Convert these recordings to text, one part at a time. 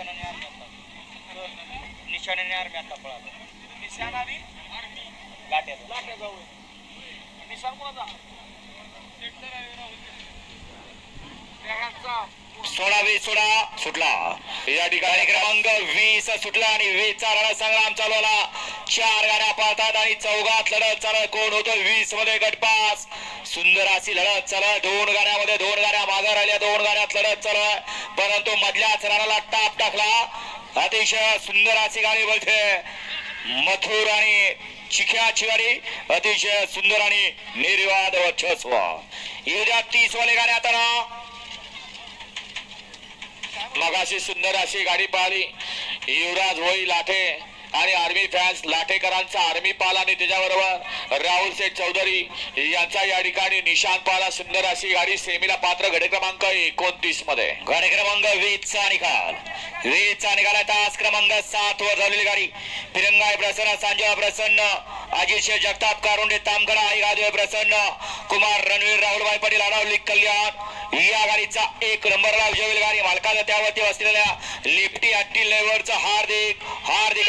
निशाणाने army आता निशाणाने army आता पळाला. निशाण आणि आर्मी लाट्या जाऊ निशाण कोणाचा? सोळा वीस सोळा सुटला. या ठिकाणी क्रमांक वीस सुटला आणि वीसचा रणसंग्राम चालू आला चार गाड्या पाहतात आणि चौघात लढत चालत कोण होतो? वीसमध्ये गटपास. सुंदर अशी लढत चालत दोन गाड्यामध्ये दोन गाड्या माघार राहिल्या दोन गाड्यात लढत चालू परंतु मधल्या चरणाला टाप टाकला. अतिशय सुंदर अशी गाडी बोलते. मथुर आणि चिख्याची गाडी अतिशय सुंदर आणि निर्वाद वर्चस्व. येत्या तीस वाले गाड्या आता ना मगाशी सुंदर अशी गाडी पाहिली. युवराज होई लाठे आणि आर्मी फॅन्स लाठेकरांचा आर्मी पाल आणि त्याच्याबरोबर राहुल सेठ चौधरी यांचा या ठिकाणी निशान पाला सुंदर अशी गाडी सेमीला पात्र घडे क्रमांक एकोणतीसमध्ये. घडे क्रमांक वीस चा निकाल. वीस चा निकाल तास क्रमांक सात वर झालेली गाडी. फिरंगाय प्रसन्न सांजोबा प्रसन्न अजित शेठ जगताप कारुंडे तामगडा आई प्रसन्न कुमार रणवीर राहुलभाई पाटील अडवली कल्याण. या गाडीचा एक नंबरला विजय गाडी मालकाला त्यावरती असलेल्या लिफ्टी हट्टी लेवरचा हार्दिक हार्दिक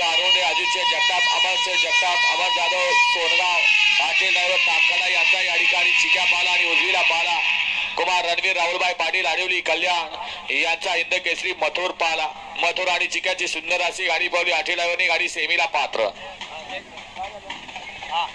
डेव्हलपर्स आदित्य जगताप अमर जगताप अमर जाधव सोनगाव पाटील ड्रायव्हर तामखाना यांचा या ठिकाणी चिक्या पाला आणि उजवीला पाला. कुमार रणवीर राहुलभाई पाटील आडिवली कल्याण यांचा हिंद केसरी मथुर पाला. मथुर आणि चिक्याची सुंदर अशी गाडी पावली आठी गाडी सेमीला पात्र. हा.